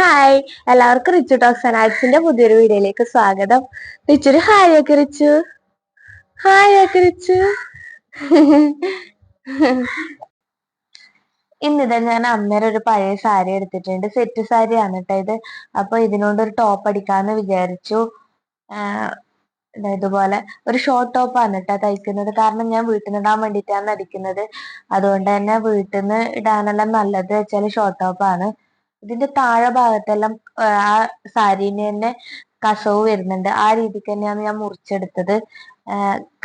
Hi എല്ലാവർക്കും Richu talks അനാറ്റ്സിന്റെ പുതിയൊരു വീഡിയോയിലേക്ക് സ്വാഗതം. റിച്ചൊരു ഹായ് ഒക്കെ റിച്ചു. ഹായ് ഒക്കെ റിച്ചു. ഇന്നിതാ ഞാൻ അമ്മയുടെ ഒരു പഴയ സാരി എടുത്തിട്ടുണ്ട്. സെറ്റ് സാരിയാണ് കേട്ടോ ഇത്. അപ്പൊ ഇതിനോണ്ട് ഒരു ടോപ്പ് അടിക്കാന്ന് വിചാരിച്ചു. ഇതുപോലെ ഒരു ഷോർട്ട് ടോപ്പാണ് കേട്ടോ തയ്ക്കുന്നത്. കാരണം ഞാൻ വീട്ടിൽ നിന്ന് ഇടാൻ വേണ്ടിയിട്ടാണ് അടിക്കുന്നത്. അതുകൊണ്ട് തന്നെ വീട്ടിൽ നിന്ന് ഇടാനെല്ലാം നല്ലത് വെച്ചാൽ ഷോർട്ട് ടോപ്പാണ് ഇതിന്റെ താഴെ ഭാഗത്തെല്ലാം ആ സാരീന് തന്നെ കസവ് വരുന്നുണ്ട്. ആ രീതിക്ക് തന്നെയാണ് ഞാൻ മുറിച്ചെടുത്തത്.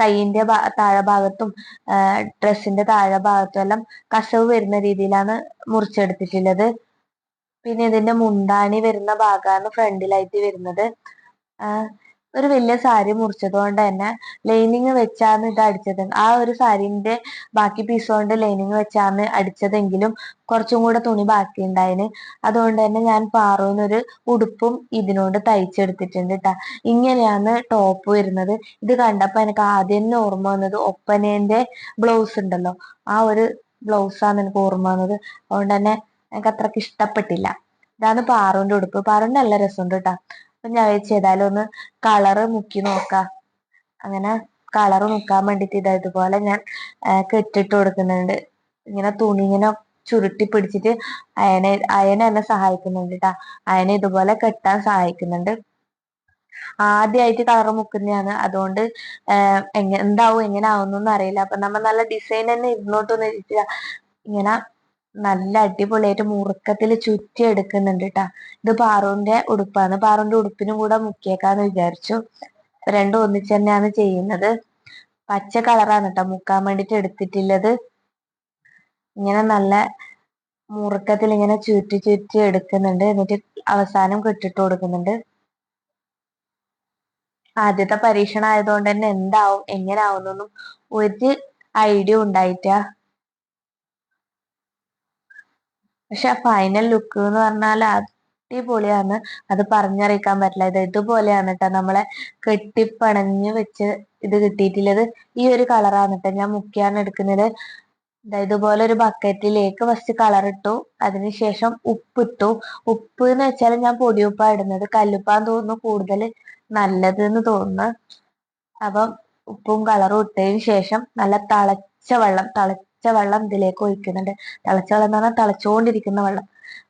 കൈയിന്റെ താഴെ ഭാഗത്തും ഡ്രസ്സിന്റെ താഴെ ഭാഗത്തും എല്ലാം കസവ് വരുന്ന രീതിയിലാണ് മുറിച്ചെടുത്തിട്ടുള്ളത്. പിന്നെ ഇതിന്റെ മുന്താണി വരുന്ന ഭാഗമാണ് ഫ്രണ്ടിലായിട്ട് വരുന്നത്. ഒരു വലിയ സാരി മുറിച്ചത് കൊണ്ട് തന്നെ ലൈനിങ് വെച്ചാന്ന് ഇത് അടിച്ചത്. ആ ഒരു സാരിന്റെ ബാക്കി പീസ് കൊണ്ട് ലൈനിങ് വെച്ചാന്ന് അടിച്ചതെങ്കിലും കുറച്ചും കൂടെ തുണി ബാക്കി ഉണ്ടായിന് അതുകൊണ്ട് തന്നെ ഞാൻ പാറൂന്നൊരു ഉടുപ്പും ഇതിനോട് തയ്ച്ചെടുത്തിട്ടുണ്ട് കേട്ടാ ഇങ്ങനെയാണ് ടോപ്പ് വരുന്നത്. ഇത് കണ്ടപ്പോ എനിക്ക് ആദ്യം തന്നെ ഓർമ്മ വന്നത് ഒപ്പനേന്റെ ബ്ലൗസ് ഉണ്ടല്ലോ. ആ ഒരു ബ്ലൗസാണ് എനിക്ക് ഓർമ്മ വന്നത്. അതുകൊണ്ട് തന്നെ എനിക്ക് അത്രയ്ക്ക് ഇഷ്ടപ്പെട്ടില്ല. ഇതാണ് പാറുവിന്റെ ഉടുപ്പ്. പാറുവിന്റെ നല്ല രസമുണ്ട് കേട്ടാ അപ്പൊ ഞാൻ വിചാരിച്ചു ഏതായാലും ഒന്ന് കളറ് മുക്കി നോക്കാം. അങ്ങനെ കളറ് മുക്കാൻ വേണ്ടിട്ട് ഇതാ ഇതുപോലെ ഞാൻ കെട്ടിട്ട് കൊടുക്കുന്നുണ്ട്. ഇങ്ങനെ തുണി ഇങ്ങനെ ചുരുട്ടി പിടിച്ചിട്ട് അയനെ അയന എന്നെ സഹായിക്കുന്നുണ്ട് കേട്ടാ അയനെ ഇതുപോലെ കെട്ടാൻ സഹായിക്കുന്നുണ്ട്. ആദ്യമായിട്ട് കളർ മുക്കുന്നതാണ്. അതുകൊണ്ട് എന്താവും എങ്ങനെ ആവുന്നൊന്നും അറിയില്ല. അപ്പൊ നമ്മ നല്ല ഡിസൈൻ തന്നെ ഇരുന്നോട്ടൊന്നും ഇങ്ങനെ നല്ല അടിപൊളിയായിട്ട് മുറുക്കത്തിൽ ചുറ്റി എടുക്കുന്നുണ്ട് കേട്ടാ ഇത് പാറുവിന്റെ ഉടുപ്പാണ്. പാറുവിന്റെ ഉടുപ്പിനും കൂടെ മുക്കിയേക്കാന്ന് വിചാരിച്ചു. രണ്ടും ഒന്നിച്ച് തന്നെയാണ് ചെയ്യുന്നത്. പച്ച കളറാണ് കേട്ടോ മുക്കാൻ വേണ്ടിട്ട് എടുത്തിട്ടുള്ളത്. ഇങ്ങനെ നല്ല മുറുക്കത്തിൽ ഇങ്ങനെ ചുറ്റി ചുറ്റി എടുക്കുന്നുണ്ട്. എന്നിട്ട് അവസാനം കെട്ടിട്ട് കൊടുക്കുന്നുണ്ട്. ആദ്യത്തെ പരീക്ഷണം ആയതുകൊണ്ട് തന്നെ എന്താവും എങ്ങനെ ആവുന്നൊന്നും ഒരു ഐഡിയ ഉണ്ടായിട്ടാ പക്ഷെ ആ ഫൈനൽ ലുക്ക് എന്ന് പറഞ്ഞാൽ അടിപൊളിയാണ്. അത് പറഞ്ഞറിയിക്കാൻ പറ്റില്ല. ഇത് ഇതുപോലെയാണ് കേട്ടോ നമ്മളെ കെട്ടിപ്പണഞ്ഞ് വെച്ച് ഇത് കിട്ടിയിട്ടുള്ളത്. ഈ ഒരു കളറാണ് കേട്ടോ ഞാൻ മുക്കിയാണ് എടുക്കുന്നത്. ഇതുപോലെ ഒരു ബക്കറ്റിലേക്ക് ഫസ്റ്റ് കളർ ഇട്ടു. അതിനുശേഷം ഉപ്പിട്ടു ഉപ്പ് എന്ന് വെച്ചാൽ ഞാൻ പൊടിയുപ്പാ ഇടുന്നത്. കല്ലുപ്പാന്ന് തോന്നുന്നു കൂടുതൽ നല്ലത് എന്ന് തോന്നുന്നു. അപ്പം ഉപ്പും കളറും ഇട്ടതിന് ശേഷം നല്ല തിളച്ച വെള്ളം തിളച്ച വെള്ളം ഇതിലേക്ക് ഒഴിക്കുന്നുണ്ട്. തിളച്ച വെള്ളം എന്ന് പറഞ്ഞാൽ തിളച്ചുകൊണ്ടിരിക്കുന്ന വെള്ളം.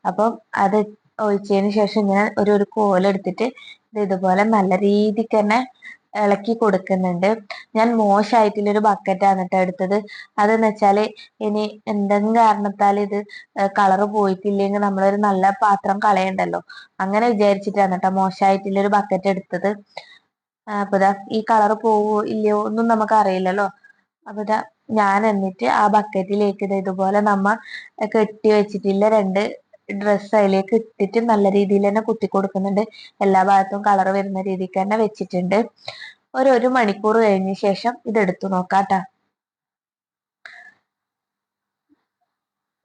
അപ്പം അത് ഒഴിച്ചതിന് ശേഷം ഞാൻ ഒരു ഒരു കോലെടുത്തിട്ട് ഇത് ഇതുപോലെ നല്ല രീതിക്ക് തന്നെ ഇളക്കി കൊടുക്കുന്നുണ്ട്. ഞാൻ മോശമായിട്ടുള്ളൊരു ബക്കറ്റാണ് കേട്ടോ എടുത്തത്. അതെന്ന് വെച്ചാൽ ഇനി എന്തെങ്കിലും കാരണത്താൽ ഇത് കളറ് പോയിട്ടില്ലെങ്കിൽ നമ്മളൊരു നല്ല പാത്രം കളയണ്ടല്ലോ. അങ്ങനെ വിചാരിച്ചിട്ടാണ് കേട്ടോ മോശമായിട്ടുള്ളൊരു ബക്കറ്റ് എടുത്തത്. അപ്പൊ ഈ കളറ് പോവോ ഇല്ലയോ ഒന്നും നമുക്ക് അറിയില്ലല്ലോ. അപ്പൊ ഞാൻ എന്നിട്ട് ആ ബക്കറ്റിലേക്ക് ഇതുപോലെ നമ്മ കെട്ടി വെച്ചിട്ടില്ല രണ്ട് ഡ്രസ്സ് അതിലേക്ക് ഇട്ടിട്ട് നല്ല രീതിയിൽ തന്നെ കുത്തി കൊടുക്കുന്നുണ്ട്. എല്ലാ ഭാഗത്തും കളർ വരുന്ന രീതിക്ക് തന്നെ വെച്ചിട്ടുണ്ട്. ഒരു ഒരു മണിക്കൂർ കഴിഞ്ഞ ശേഷം ഇത് എടുത്തു നോക്കാട്ടാ.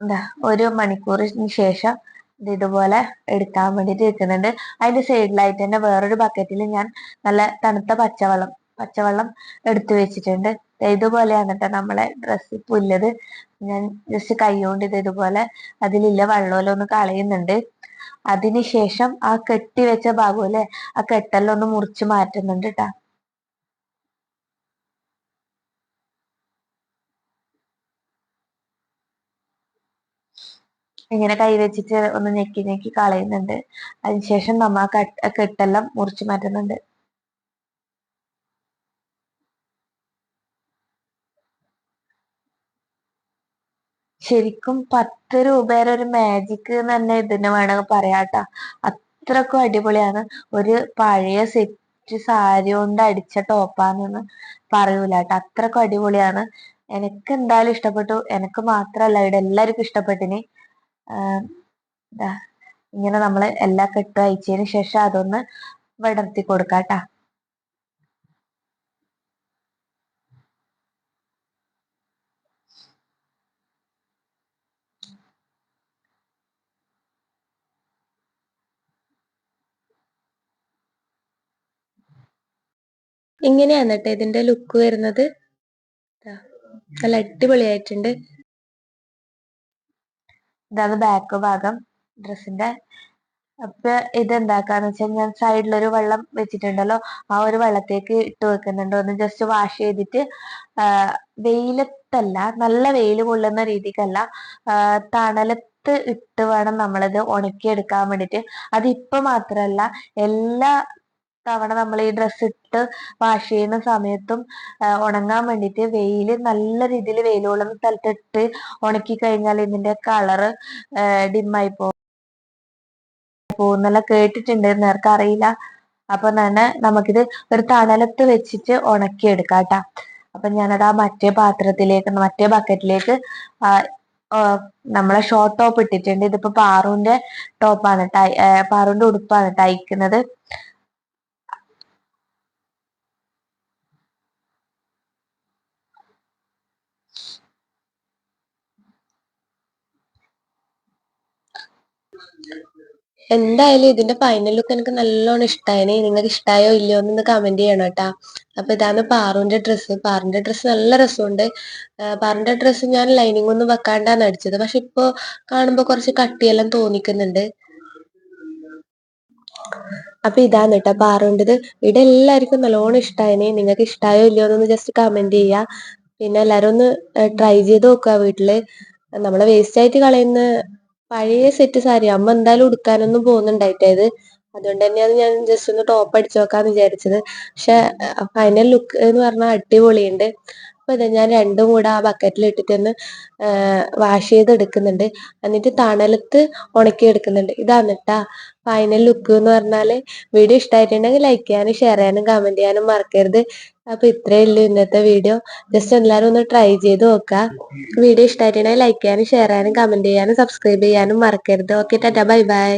എന്താ ഒരു മണിക്കൂറിന് ശേഷം ഇത് ഇതുപോലെ എടുക്കാൻ വേണ്ടിട്ട് ഇരിക്കുന്നുണ്ട് അതിന്റെ സൈഡിലായിട്ട് തന്നെ വേറൊരു ബക്കറ്റിൽ ഞാൻ നല്ല തണുത്ത പച്ചവെള്ളം പച്ചവെള്ളം എടുത്തു വെച്ചിട്ടുണ്ട്. ഇതുപോലെയാണ് കേട്ടോ നമ്മളെ ഡ്രസ്സ് പുല്ലത് ഞാൻ ജസ്റ്റ് കൈകൊണ്ട് ഇത് ഇതുപോലെ അതിലില്ല വെള്ളമെല്ലാം ഒന്ന് കളയുന്നുണ്ട്. അതിനുശേഷം ആ കെട്ടി വെച്ച ഭാഗം അല്ലെ ആ കെട്ടെല്ലാം ഒന്ന് മുറിച്ച് മാറ്റുന്നുണ്ട് കേട്ടാ ഇങ്ങനെ കൈ വെച്ചിട്ട് ഒന്ന് ഞെക്കി ഞെക്കി കളയുന്നുണ്ട്. അതിനുശേഷം നമ്മ ആ കെട്ടെല്ലാം മുറിച്ച് മാറ്റുന്നുണ്ട്. ശരിക്കും പത്ത് രൂപയുടെ ഒരു മാജിക് തന്നെ ഇതിന് വേണമെങ്കിൽ പറയാട്ടാ. അത്രക്കും അടിപൊളിയാണ്. ഒരു പഴയ സെറ്റ് സാരി കൊണ്ട് അടിച്ച ടോപ്പാണെന്ന് പറയൂല കേട്ടോ അത്രക്കും അടിപൊളിയാണ്. എനിക്ക് എന്തായാലും ഇഷ്ടപ്പെട്ടു. എനിക്ക് മാത്രല്ല ഇവിടെ എല്ലാവർക്കും ഇഷ്ടപ്പെട്ടിനി. ഇങ്ങനെ നമ്മൾ എല്ലാ കെട്ടും. അയച്ചതിന് ശേഷം അതൊന്ന് വിടർത്തി കൊടുക്കാട്ടാ. ഇങ്ങനെയാണ് കേട്ടോ ഇതിന്റെ ലുക്ക് വരുന്നത്? നല്ല അടിപൊളിയായിട്ടുണ്ട്. ഇതാണ് ബാക്ക് ഭാഗം ഡ്രസ്സിന്റെ അപ്പൊ ഇതെന്താക്കാന്ന് വെച്ചാൽ ഞാൻ സൈഡിലൊരു വെള്ളം വെച്ചിട്ടുണ്ടല്ലോ. ആ ഒരു വെള്ളത്തേക്ക് ഇട്ട് വെക്കുന്നുണ്ട്. ഒന്ന് ജസ്റ്റ് വാഷ് ചെയ്തിട്ട് വെയിലത്തല്ല നല്ല വെയിൽ കൊള്ളുന്ന രീതിക്കല്ല തണലത്ത് ഇട്ട് വേണം നമ്മളിത് ഉണക്കിയെടുക്കാൻ വേണ്ടിയിട്ട് അതിപ്പോ മാത്രല്ല എല്ലാ തവണ നമ്മൾ ഈ ഡ്രസ്സ് ഇട്ട് വാഷ് ചെയ്യുന്ന സമയത്തും ഉണങ്ങാൻ വേണ്ടിയിട്ട് വെയിൽ നല്ല രീതിയിൽ വെയിൽ കൊള്ളുന്ന സ്ഥലത്തിട്ട് ഉണക്കി കഴിഞ്ഞാൽ ഇതിന്റെ കളറ് ഡിമ്മായി പോകും പോകുന്നെല്ലാം കേട്ടിട്ടുണ്ട്. നേർക്ക് അറിയില്ല. അപ്പൊ തന്നെ നമുക്കിത് ഒരു തണലത്ത് വെച്ചിട്ട് ഉണക്കിയെടുക്കാം കേട്ടാ. അപ്പൊ ഞാനത് ആ മറ്റേ പാത്രത്തിലേക്ക് മറ്റേ ബക്കറ്റിലേക്ക് നമ്മളെ ഷോർട്ട് ടോപ്പ് ഇട്ടിട്ടുണ്ട്. ഇതിപ്പോ പാറുവിന്റെ ടോപ്പാണ് പാറുവിന്റെ ഉടുപ്പാണ് തയ്ക്കുന്നത് എന്തായാലും ഇതിന്റെ ഫൈനൽ ലുക്ക് എനിക്ക് നല്ലോണം ഇഷ്ടമായിന് നിങ്ങൾക്ക് ഇഷ്ടമായോ ഇല്ലയോ എന്നൊന്ന് കമന്റ് ചെയ്യണം കേട്ടാ. അപ്പൊ ഇതാണ് പാറുവിന്റെ ഡ്രസ്സ് പാറിന്റെ ഡ്രസ്സ് നല്ല രസമുണ്ട്. പാറിന്റെ ഡ്രസ്സ് ഞാൻ ലൈനിങ് ഒന്നും വെക്കാണ്ടാണ് അടിച്ചത് പക്ഷെ ഇപ്പൊ കാണുമ്പോ കുറച്ച് കട്ടിയെല്ലാം തോന്നിക്കുന്നുണ്ട്. അപ്പൊ ഇതാണ് കേട്ടോ പാറുണ്ടത് ഇവിടെ എല്ലാവർക്കും നല്ലോണം ഇഷ്ടമായിനെ നിങ്ങൾക്ക് ഇഷ്ടമായോ ഇല്ലയോ എന്നൊന്ന് ജസ്റ്റ് കമന്റ് ചെയ്യാ. പിന്നെ എല്ലാരും ഒന്ന് ട്രൈ ചെയ്ത് നോക്കുക വീട്ടിൽ. നമ്മളെ വേസ്റ്റ് ആയിട്ട് കളയുന്ന പഴയ സെറ്റ് സാരി അമ്മ എന്തായാലും ഉടുക്കാനൊന്നും പോകുന്നുണ്ടായിട്ടത്. അതുകൊണ്ട് തന്നെയാണ് ഞാൻ ജസ്റ്റ് ഒന്ന് ടോപ്പ് അടിച്ചു നോക്കാന്ന് വിചാരിച്ചത്. പക്ഷെ ഫൈനൽ ലുക്ക് എന്ന് പറഞ്ഞാൽ അടിപൊളിയുണ്ട്. അപ്പൊ ഇതാ ഞാൻ രണ്ടും കൂടെ ആ ബക്കറ്റിൽ ഇട്ടിട്ട് ഒന്ന് വാഷ് ചെയ്ത് എടുക്കുന്നുണ്ട്. എന്നിട്ട് തണലത്ത് ഉണക്കി എടുക്കുന്നുണ്ട്. ഇതാണ് കേട്ടാ ഫൈനൽ ലുക്ക് എന്ന് പറഞ്ഞാൽ. വീഡിയോ ഇഷ്ടമായിട്ടുണ്ടെങ്കിൽ ലൈക്ക് ചെയ്യാനും ഷെയർ ചെയ്യാനും കമന്റ് ചെയ്യാനും മറക്കരുത്. അപ്പൊ ഇത്രയേ ഉള്ളൂ ഇന്നത്തെ വീഡിയോ. ജസ്റ്റ് എല്ലാവരും ഒന്ന് ട്രൈ ചെയ്ത് നോക്കുക വീഡിയോ ഇഷ്ടമായിട്ടുണ്ടെങ്കിൽ ലൈക്ക് ചെയ്യാനും ഷെയർ ചെയ്യാനും കമന്റ് ചെയ്യാനും സബ്സ്ക്രൈബ് ചെയ്യാനും മറക്കരുത്. Okay tata bye bye